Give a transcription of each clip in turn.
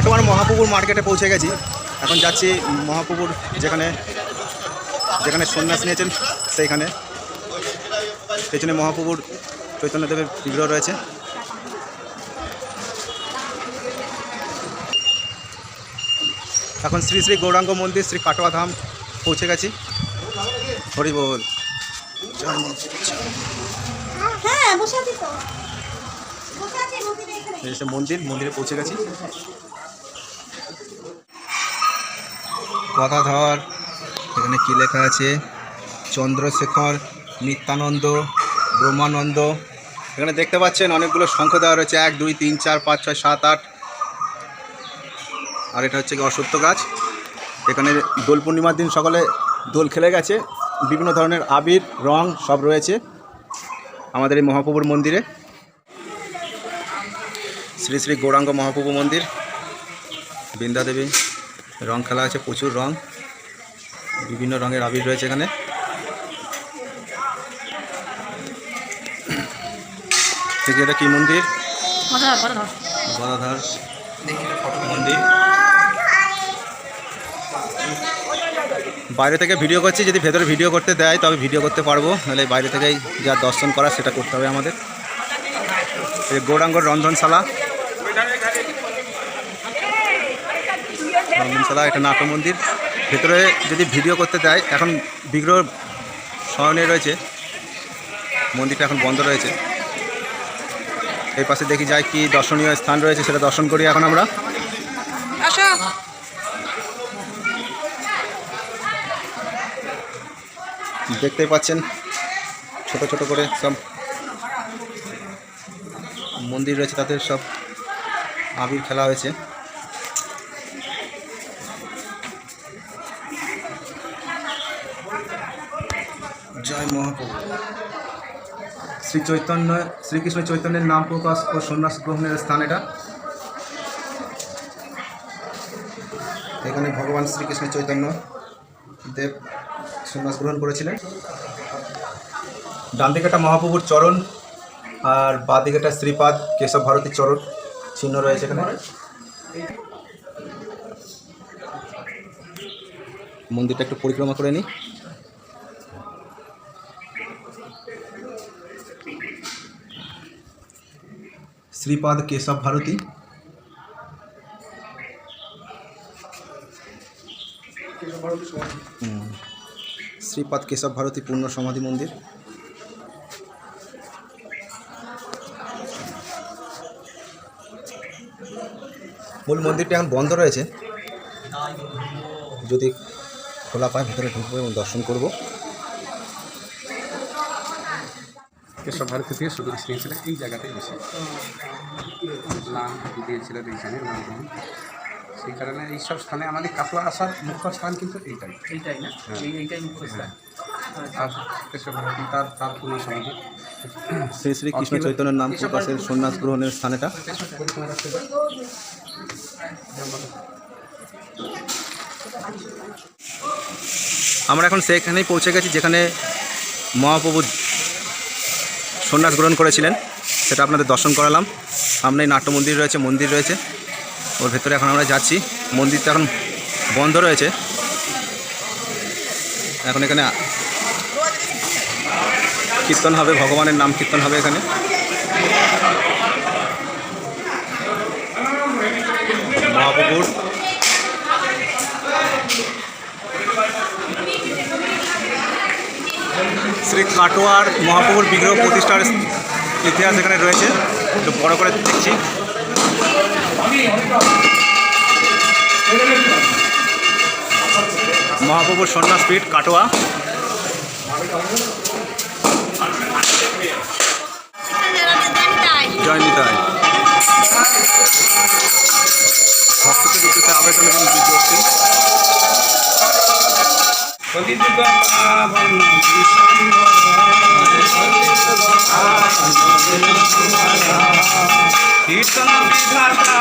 কাটোয়ার মহাপুকুর মার্কেটে পৌঁছে গেছি। এখন যাচ্ছি মহাপুকুর যেখানে যেখানে সন্ন্যাস নিয়েছেন সেইখানে। পেছনে মহাপুকুর চৈতন্যদেবের বিগ্রহ রয়েছে। এখন শ্রী শ্রী গৌরাঙ্গ মন্দির শ্রী কাটোয়া ধাম পৌঁছে গেছি। হরি বল জয় মা। হ্যাঁ মন্দির মন্দিরে পৌঁছে গেছি। গদাধর, এখানে কি লেখা আছে? চন্দ্রশেখর, নিত্যানন্দ, ব্রহ্মানন্দ। এখানে দেখতে পাচ্ছেন অনেকগুলো শঙ্খ দেওয়া রয়েছে। এক, দুই, তিন, চার, পাঁচ, ছয়, সাত, আট। আর এটা হচ্ছে কি অসত্য গাছ। এখানে দোল পূর্ণিমার দিন সকালে দোল খেলে গেছে। বিভিন্ন ধরনের আবির, রং সব রয়েছে আমাদের এই মহাপ্রভুর মন্দিরে। শ্রী শ্রী গৌরাঙ্গ মহাপ্রভু মন্দির বৃন্দা দেবী রং খেলা আছে প্রচুর রং বিভিন্ন রঙের আবির রয়েছে এখানে। এটা কি মন্দির? গদাধর মন্দির। বাইরে থেকে ভিডিও করছি যদি ভেতরে ভিডিও করতে দেয় তবে ভিডিও করতে পারব। নাহলে বাইরে থেকেই যা দর্শন করা সেটা করতে হবে আমাদের। এই গৌরাঙ্গর রন্ধনশালা। রন্ধনশালা এটা নাট্য মন্দির। ভেতরে যদি ভিডিও করতে দেয় এখন বিগ্রহ শয়নে রয়েছে। মন্দিরটা এখন বন্ধ রয়েছে। এই পাশে দেখি যাই কি দর্শনীয় স্থান রয়েছে সেটা দর্শন করি এখন আমরা। দেখতেই পাচ্ছেন ছোট ছোট করে সব মন্দির রয়েছে তাদের সব আবির খেলা হয়েছে। জয় মহাপ্রভু। শ্রী চৈতন্য, শ্রীকৃষ্ণ চৈতন্যের নাম প্রকাশ ও সন্ন্যাস গ্রহণের স্থান এটা। এখানে ভগবান শ্রীকৃষ্ণ চৈতন্য দেব সন্ন্যাস গ্রহণ করেছিলেন। ডান দিকেটা মহাপ্রভুর চরণ আর বাঁ দিকেটা শ্রীপাদ কেশব ভারতীর চরণ চিহ্ন রয়েছে এখানে। মন্দিরটা একটু পরিক্রমা করে নিই। শ্রীপাদ কেশব ভারতী। শ্রীপাদ কেশব ভারতী পূর্ণ সমাধি মন্দির মূল মন্দিরটি এখন বন্ধ রয়েছে। যদি খোলা পায় ভিতরে ঢুকবো এবং দর্শন করব। কেশব ভারতী থেকে শুধু নিয়েছিলেন এই জায়গাতেই বেশি নাম দিয়েছিলেন এইখানে নামগ্রহণ সেই কারণে এইসব স্থানে আমাদের কাটোয়া আসার মুখ্য স্থান কিন্তু এইটাই। এইটাই না? এইটাই মুখ্য স্থান। আর কেশব ভারতী তার তার সমাধি। শ্রী শ্রী কৃষ্ণ চৈতন্যের নাম প্রকাশের সন্ন্যাস গ্রহণের স্থান এটা। আমরা এখন সেখানেই পৌঁছে গেছি যেখানে মহাপ্রভু সন্ন্যাস গ্রহণ করেছিলেন, সেটা আপনাদের দর্শন করালাম। সামনেই নাট্য মন্দির রয়েছে মন্দির রয়েছে। ওর ভেতরে এখন আমরা যাচ্ছি। মন্দিরটা এখন বন্ধ রয়েছে। এখন এখানে কীর্তন হবে, ভগবানের নাম কীর্তন হবে এখানে। মহাপুকুর। শ্রী কাটোয়ার মহাপুকুর বিগ্রহ প্রতিষ্ঠার ইতিহাস এখানে রয়েছে। একটু বড় করে দেখছি। মহাপ্রভুর সন্ন্যাসপীঠ কাটোয়া। জয় নিতাই। ভক্তদের উদ্দেশ্যে আবেদন এবং বিজ্ঞপ্তি কীর্তন বিধাতা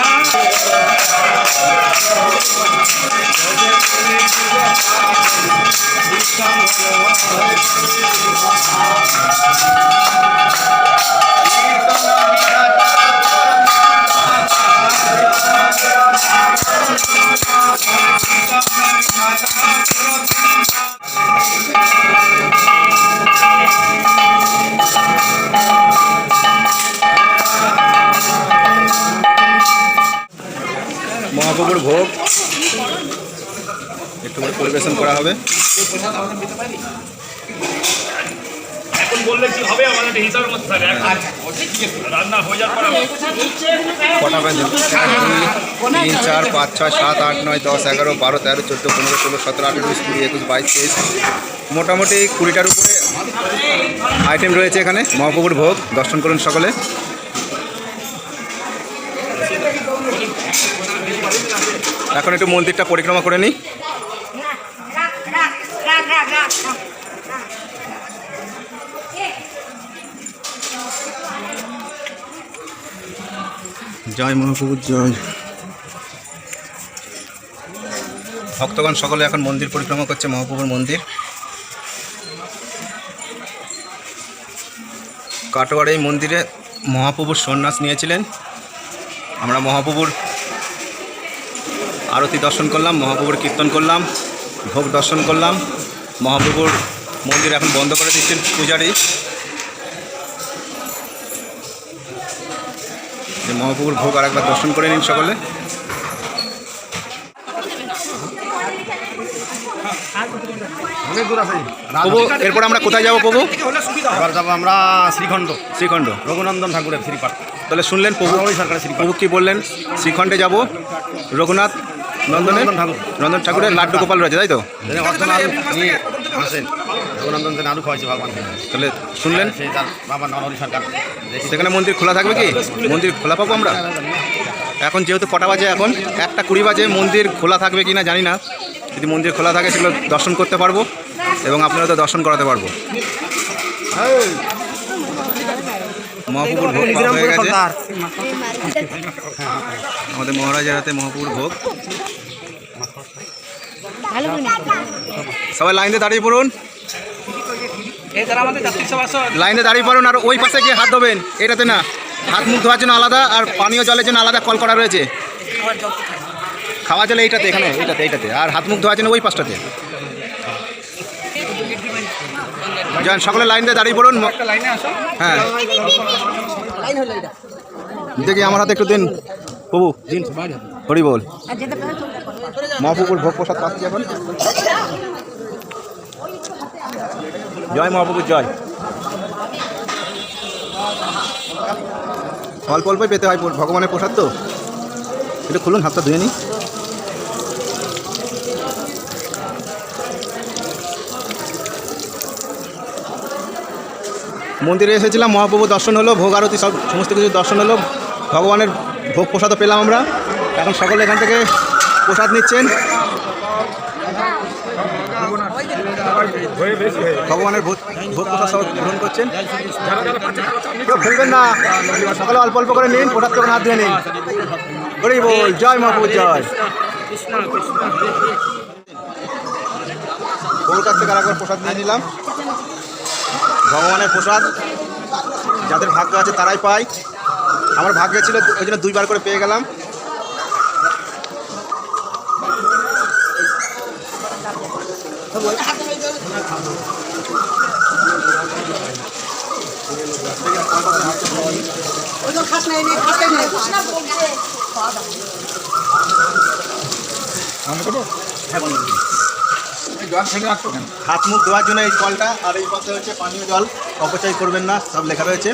হয়ে যাওয়ার পরে কটা বাজে? তিন চার পাঁচ ছয় সাত আট নয় দশ এগারো বারো তেরো চোদ্দ পনেরো ষোলো সতেরো আঠেরো উনিশ কুড়ি একুশ বাইশ তেইশ। মোটামুটি কুড়িটার উপরে আইটেম রয়েছে এখানে। মহাপ্রভুর ভোগ দর্শন করুন সকলে। এখন একটু মন্দিরটা পরিক্রমা করে নিই। জয় মহাপ্রভুর জয়। ভক্তগণ সকলে এখন মন্দির পরিক্রমা করছে, মহাপ্রভুর মন্দির। কাটোয়ার এই মন্দিরে মহাপ্রভুর সন্ন্যাস নিয়েছিলেন। আমরা মহাপ্রভুর আরতি দর্শন করলাম, মহাপ্রভুর কীর্তন করলাম, ভোগ দর্শন করলাম। মহাপ্রভুর মন্দির এখন বন্ধ করে দিচ্ছেন পূজারী। মহাপ্রভুর ভোগ আর একবার দর্শন করে নিন সকলে। প্রভু এরপর আমরা কোথায় যাব প্রভু? এবার যাব আমরা শ্রীখণ্ড। শ্রীখণ্ড। রঘুনন্দন ঠাকুরের শ্রীপাঠ তাহলে শুনলেন প্রভু। সরকারের শ্রীপাঠ প্রভু কি বললেন? শ্রীখণ্ডে যাব। রঘুনাথ নন্দনের নন্দন ঠাকুর। নন্দন ঠাকুরের লাড্ডু গোপাল রয়েছে তাই তো? আলু ভগবানকে। তাহলে শুনলেন? সেই তার বাবা নরহরি সরকার। সেখানে মন্দির খোলা থাকবে কি? মন্দির খোলা পাবো আমরা? এখন যেহেতু কটা বাজে এখন একটা কুড়ি বাজে মন্দির খোলা থাকবে কি না জানি না। যদি মন্দির খোলা থাকে সেগুলো দর্শন করতে পারব এবং আপনারা তো দর্শন করাতে পারব। মহাপুকুর ভোগ হয়ে গেছে। আমাদের মহারাজের হাতে মহাপুকুর ভোগ। সবাই লাইনে দাঁড়িয়ে পড়ুন। লাইনে দাঁড়িয়ে পড়ুন আর ওই পাশে গিয়ে হাত ধোবেন। এটাতে না হাত মুখ ধোয়ার জন্য আলাদা আর পানীয় জলের জন্য আলাদা কল করা রয়েছে। খাওয়া জলে এইটাতে এখানে এইটাতে এইটাতে। আর হাত মুখ ধোয়ার জন্য ওই পাশটাতে। যান সকলে লাইন দিয়ে দাঁড়িয়ে পড়ুন। হ্যাঁ। দেখি আমার হাতে একটু দিন। প্রভু দিন হরি বল। মহাপুকুর ভোগ প্রসাদ পাচ্ছি এখন। জয় মহাপুকুর জয়। অল্প অল্পই পেতে হয় ভগবানের প্রসাদ তো। এটা খুলুন হাতটা ধুয়ে নিই। মন্দিরে এসেছিলাম মহাপ্রভু দর্শন হলো ভোগ আরতি সব সমস্ত কিছু দর্শন হলো। ভগবানের ভোগ প্রসাদও পেলাম আমরা। এখন সকলে এখান থেকে প্রসাদ নিচ্ছেন। ভগবানের ভোগ প্রসাদ সব গ্রহণ করছেন। ফেলবেন না। সকালে অল্প অল্প করে নিন, প্রসাদ তখন হাত ধুয়ে নিন। হরি বল, জয় মহাপ্রভু জয়। প্রভুর কাছ থেকে আরেকবার প্রসাদ নিয়ে নিলাম। ভগবানের প্রসাদ, যাদের ভাগ্য আছে তারাই পায়। আমার ভাগ্যে ছিল, ওই জন্য দুইবার করে পেয়ে গেলাম। হাত মুখ ধোয়ার জন্য এই কলটা আর এই পাশে হচ্ছে পানীয় জল। অপচয় করবেন না, সব লেখা রয়েছে।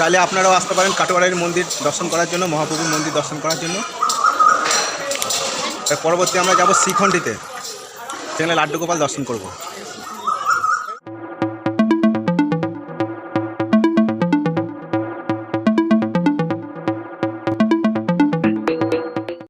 চাইলে আপনারাও আসতে পারেন কাটোয়ারের মন্দির দর্শন করার জন্য, মহাপ্রভুর মন্দির দর্শন করার জন্য। পরবর্তী আমরা যাব শ্রীখণ্ডিতে। সেখানে লাড্ডু গোপাল দর্শন করব।